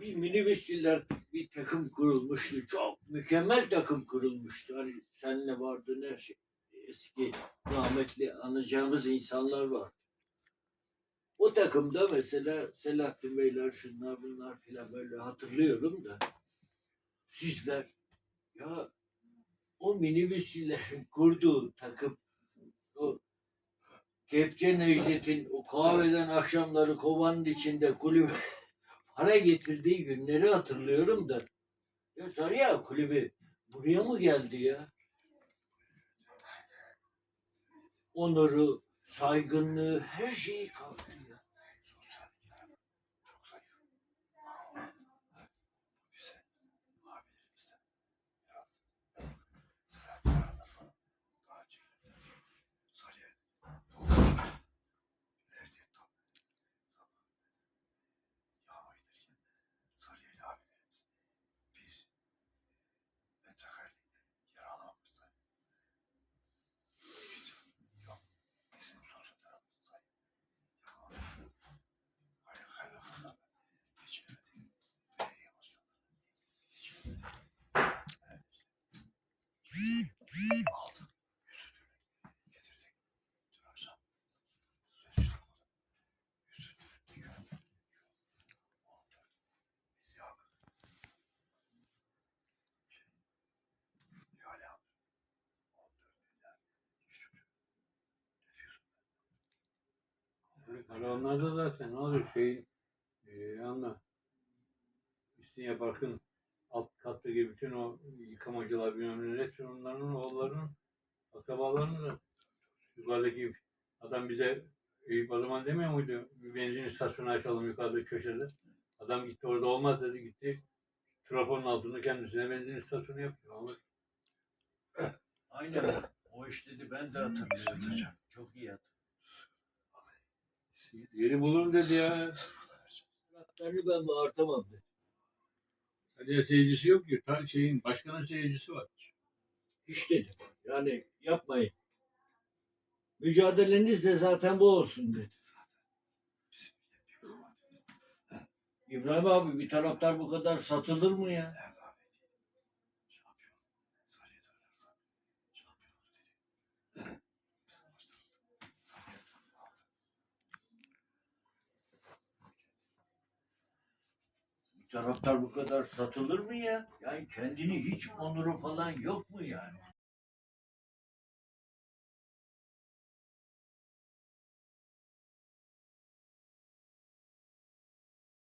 bir minibüsçüler bir takım kurulmuştu. Çok mükemmel takım kurulmuştu. Hani senle vardı her şey. Eski rahmetli anacağımız insanlar var. O takımda mesela Selahattin Beyler şunlar bunlar filan böyle hatırlıyorum da sizler ya o minibüsçülerin kurduğu takım o Kepçe Necdet'in o kahveden akşamları kovanın içinde kulübe para getirdiği günleri hatırlıyorum da. Ya kulübü buraya mı geldi ya? Onuru, saygınlığı, her şeyi kalktı Aldık. Yüzü türlü getirdik. Dün akşam sözcü yapmadım. Yüzü türlü diyor. 14 milyar. İhale aldı. 14 milyar. Küçük. Ne diyorsun? Para onlarda zaten ne olur şeyin e, anla. İstinye Park'ın alt kattaki bütün o yıkamacılar bilmem ne hepsi onların oğullarının akrabalarının da yukarıdaki adam bize Eyüp o zaman demiyor muydu? Bir benzin istasyonu açalım yukarıda köşede. Adam gitti orada olmaz dedi gitti. Trafonun altında kendisine benzin istasyonu yapıyor. Olur. Aynen. O iş dedi ben de hatırlıyorum. Çok iyi hatırlıyorum. Yeri bulurum dedi ya. Ben bağırtamam dedi. Hadi seyircisi yok ki. Ta şeyin başkanın seyircisi var. Dedim. Yani yapmayın. Mücadeleniz de zaten bu olsun dedi. İbrahim abi bir taraftar bu kadar satılır mı ya? Nerede abi değil. Şampiyon. Sarıya dönersen şampiyonuz dedi. Bizim başlarımız Sarıya standı aldı. Bir taraftar bu kadar satılır mı ya? Yani kendini hiç onuru falan yok mu yani?